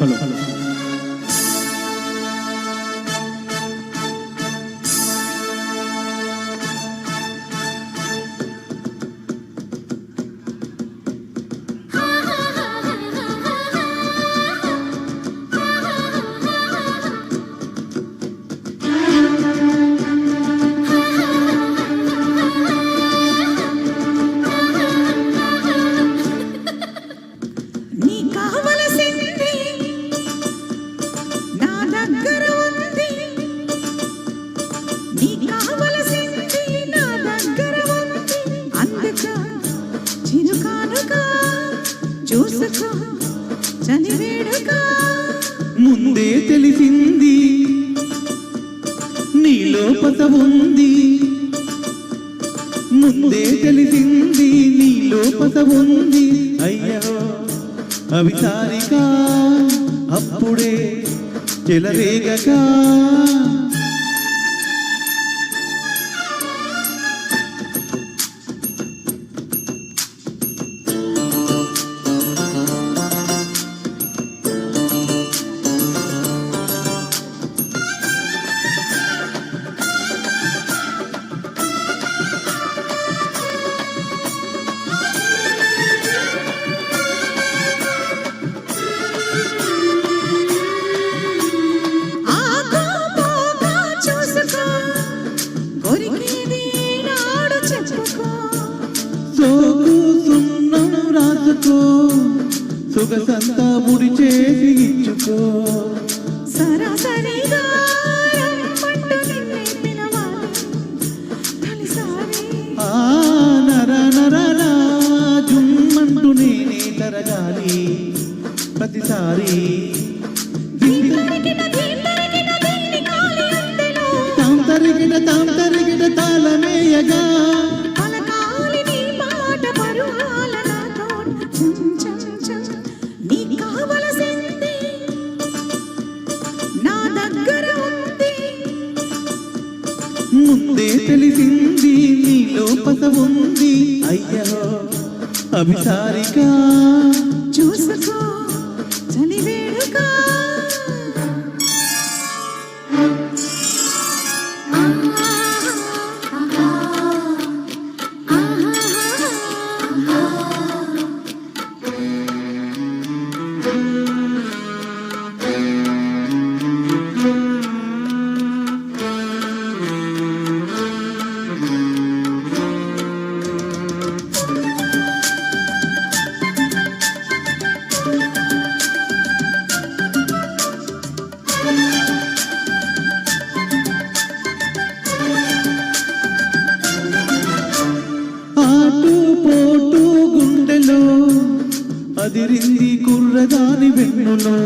快乐。快乐 చూసుకో ముందే తెలిసింది నీలో పత ఉంది. ముందే తెలిసింది నీలో పత ఉంది. అయ్యో అవి సారిక అప్పుడే చెలరేగక సొగసంతా ముడి చేసి ఇచ్చుకో. సరాసరిగా నర నరన జుమ్మంటూ నేనే తరగాలి. ప్రతిసారి తాం తరిగిన తాం తరిగిన తాళమేయగా. ముందే తెలిసింది నీలో పస ఉంది. అయ్యో అభిసారిక. చూసుకో చలివేడుగా you అదిరింది కుర్రదాని వెన్నులో.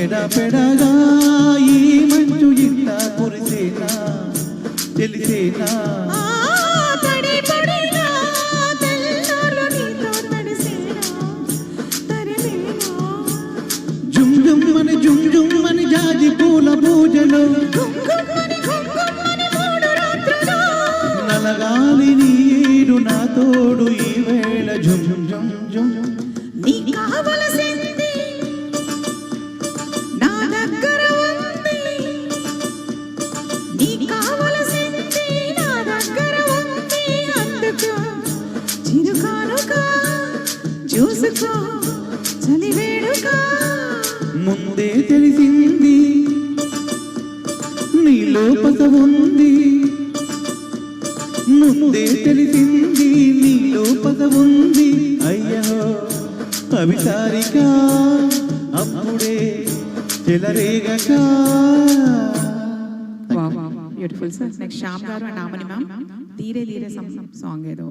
ఎడపెడగా ఈ మంచు ఇంత కురిసేనా తెలిసేనా? నీతో తడిసేనా తరిమేనా? జుమ్ జుమ్ జుమ్మని జాజి పూల పూజలో. గాలి నీరు నా తోడు ఈ వేళ. జుం జుం జుం. నీ కావలసింది నా దగ్గర ఉంది. నీ కావలసింది నా దగ్గర ఉంది. చూసుకో ముందే తెలిసింది నీలో పస ఉంది. ముందే తెలిసింది నీలో పస అయ్యా అయ్యో అవిసారిక అప్పుడే చెలరేగక. Beautiful sir next Shyam garu and Aamani ma'am Dheere Dheere song ఏదో.